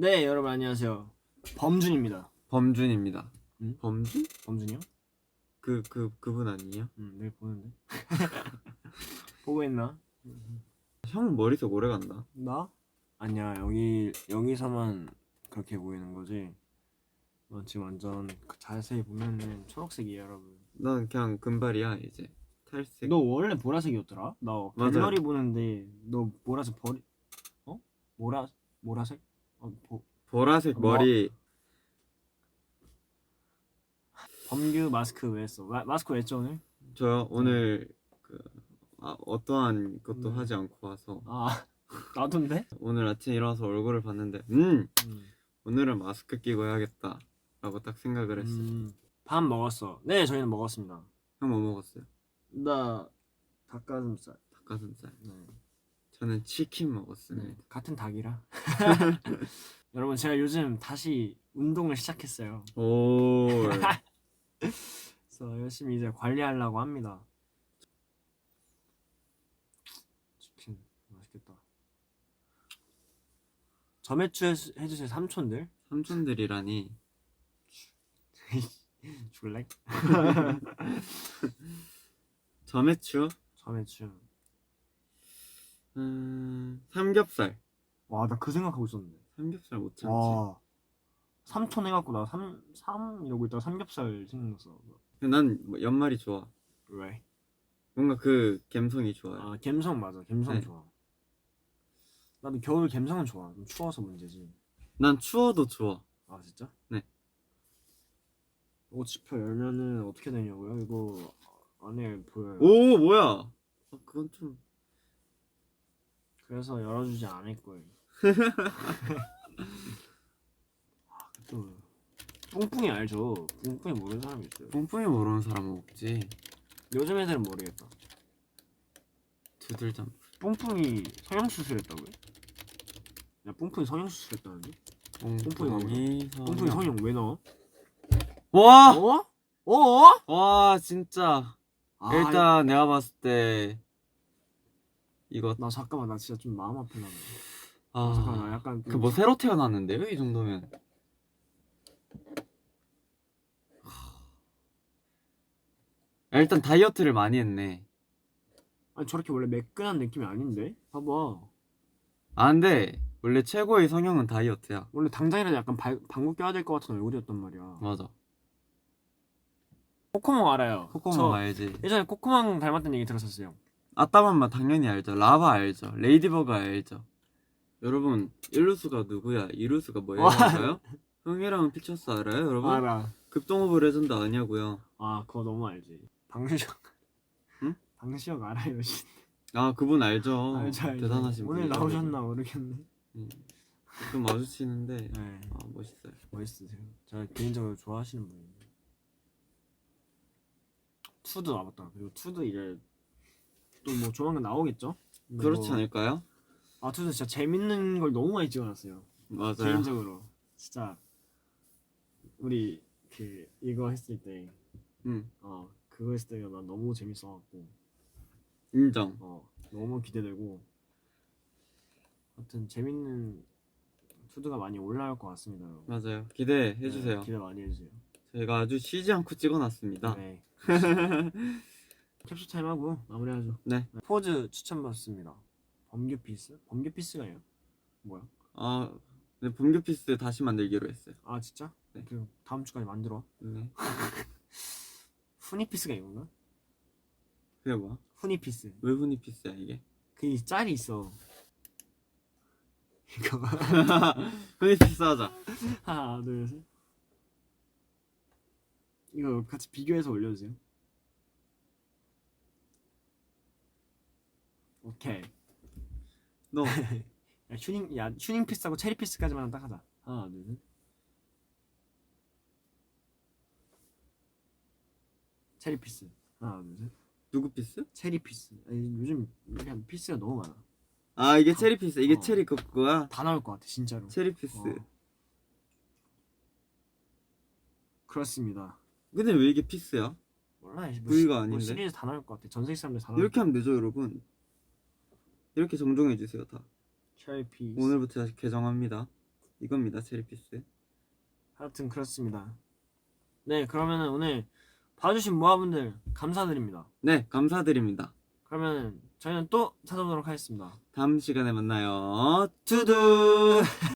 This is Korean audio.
네 여러분 안녕하세요 범준입니다 범준입니다. 응? 범준? 범준이요? 그, 그, 그분 아니에요? 응 내일 보는데 보고 있나? 형 머릿속 오래 간다. 나? 아니야 여기 여기서만 그렇게 보이는 거지 넌 지금 완전 그 자세히 보면은 초록색이야 여러분 난 그냥 금발이야, 이제. 탈색. 너 원래 보라색이었더라? 나 맞아요. 갤러리 보는데 너 보라색 버리 어? 보라 보라색? 어, 보, 보라색 뭐? 머리. 범규 마스크 왜 했어? 마, 마스크 왜 했죠 오늘? 저요, 오늘, 그, 아, 어떠한 것도 음. 하지 않고 와서. 아 나도인데? 오늘 아침에 일어나서 얼굴을 봤는데, 음! 음. 오늘은 마스크 끼고 해야겠다. 라고 딱 생각을 했어요. 음, 밥 먹었어. 네, 저희는 먹었습니다. 형 뭐 먹었어요? 나 닭가슴살. 닭가슴살. 네. 저는 치킨 먹었습니다. 네, 같은 닭이라. 여러분, 제가 요즘 다시 운동을 시작했어요. 오. 그래서 열심히 이제 관리하려고 합니다. 치킨 맛있겠다. 점액추 해- 해주세요 삼촌들. 삼촌들이라니. 줄래? 점액추? 점액추. 음, 삼겹살. 와, 나 그 생각하고 있었는데. 삼겹살 못 참지. 와. 삼촌 해갖고 나 삼, 삼 이러고 있다가 삼겹살 생각났어. 난뭐 연말이 좋아. 왜? 뭔가 그 감성이 좋아요. 아 갬성 맞아. 갬성 네. 좋아. 나도 겨울 갬성은 좋아. 좀 추워서 문제지. 난 추워도 좋아. 아 진짜? 네. 이거 지표 열면은 어떻게 되냐고요? 이거 안에 보여요. 오 뭐야? 아, 그건 좀 그래서 열어주지 않을 거예요. 아, 또 뿡뿡이 알죠? 뿡뿡이 모르는 사람이 있어요. 뽕뽕이 모르는 사람은 없지. 요즘 애들은 모르겠다. 두들잠. 뿡뿡이 성형 수술했다고요? 야 뿡뿡이 성형 수술했다는데? 뽕뽕이 뿡뿡이 성형 왜 넣어? 와! 어? 어? 와 진짜. 아, 일단 내가 봤을 때 이거 나 잠깐만 나 진짜 좀 마음 아프나 봐. 잠깐만 나 아. 약간 그뭐 새로 태어났는데요 이 정도면. 야, 일단 다이어트를 많이 했네. 아니 저렇게 원래 매끈한 느낌이 아닌데? 봐봐. 아 근데 원래 최고의 성형은 다이어트야. 원래 당장이라도 약간 발, 방구 껴야 될 것 같은 얼굴이었단 말이야. 맞아. 코코몽 알아요. 코코몽 저 알지? 예전에 코코몽 닮았다는 얘기 들었었어요. 아따맘마 당연히 알죠. 라바 알죠. 레이디버그 알죠. 여러분 1루수가 누구야? 2루수가 뭐예요? 와. 알아요? 형이랑 피처스 알아요 여러분? 알아. 급동오브 레전드 아냐고요. 아 그거 너무 알지. 방시혁. 응? 방시혁 알아요. 씨. 아 그분 알죠. 알죠, 알죠. 대단하신 오늘 분이죠. 나오셨나 모르겠네. 음. 좀 마주치는데 네. 아 멋있어요. 멋있으세요. 제가 개인적으로 좋아하시는 분이에요. 투도 나왔다. 그리고 투도 이제 또 뭐 조만간 나오겠죠? 근데 그렇지 뭐- 않을까요? 아 투도 진짜 재밌는 걸 너무 많이 찍어놨어요. 맞아요. 개인적으로 진짜 우리 그 이거 했을 때, 음 어 그거 했을 때가 난 너무 재밌어갖고, 인정. 어 너무 기대되고. 하여튼 재밌는 투드가 많이 올라올 것 같습니다. 여러분. 맞아요. 기대해 네, 주세요. 기대 많이 해주세요. 저희가 아주 쉬지 않고 찍어놨습니다. 네. 캡슐 타임 하고 마무리하죠. 네. 포즈 추천받습니다. 범규 피스? 범규 피스가요? 뭐야? 아 네, 본교 피스 다시 만들기로 했어요. 아 진짜? 네. 그 다음 주까지 만들어. 네. 후니 피스가 이건가? 그게 뭐야? 후니 피스. 왜 후니 피스야 이게? 그 짤이 있어. 이거 후니 피스 하자. 하나 둘 셋. 이거 같이 비교해서 올려주세요. 오케이. 너야 슈닝 야 슈닝 피스하고 체리 피스까지만 딱 하자. 하나 둘 셋. 체리 피스. 하나 둘 셋. 누구 피스? 체리 피스. 아니, 요즘 그냥 피스가 너무 많아. 아 이게 체리 피스. 이게 어. 체리 그거야. 다 나올 것 같아 진짜로. 체리 피스. 어. 그렇습니다. 근데 왜 이게 피스야? 몰라. 뭐 시- 뭐 아닌데? 시리즈 다 나올 것 같아. 전 세계 사람들 다 나올 이렇게 하면 되죠 여러분. 이렇게 정정해 주세요 다. 체리 피스. 오늘부터 다시 개정합니다. 이겁니다 체리피스 하여튼 그렇습니다. 네, 그러면은 오늘 봐주신 모아분들 감사드립니다. 네 감사드립니다 그러면 저희는 또 찾아오도록 하겠습니다. 다음 시간에 만나요 투두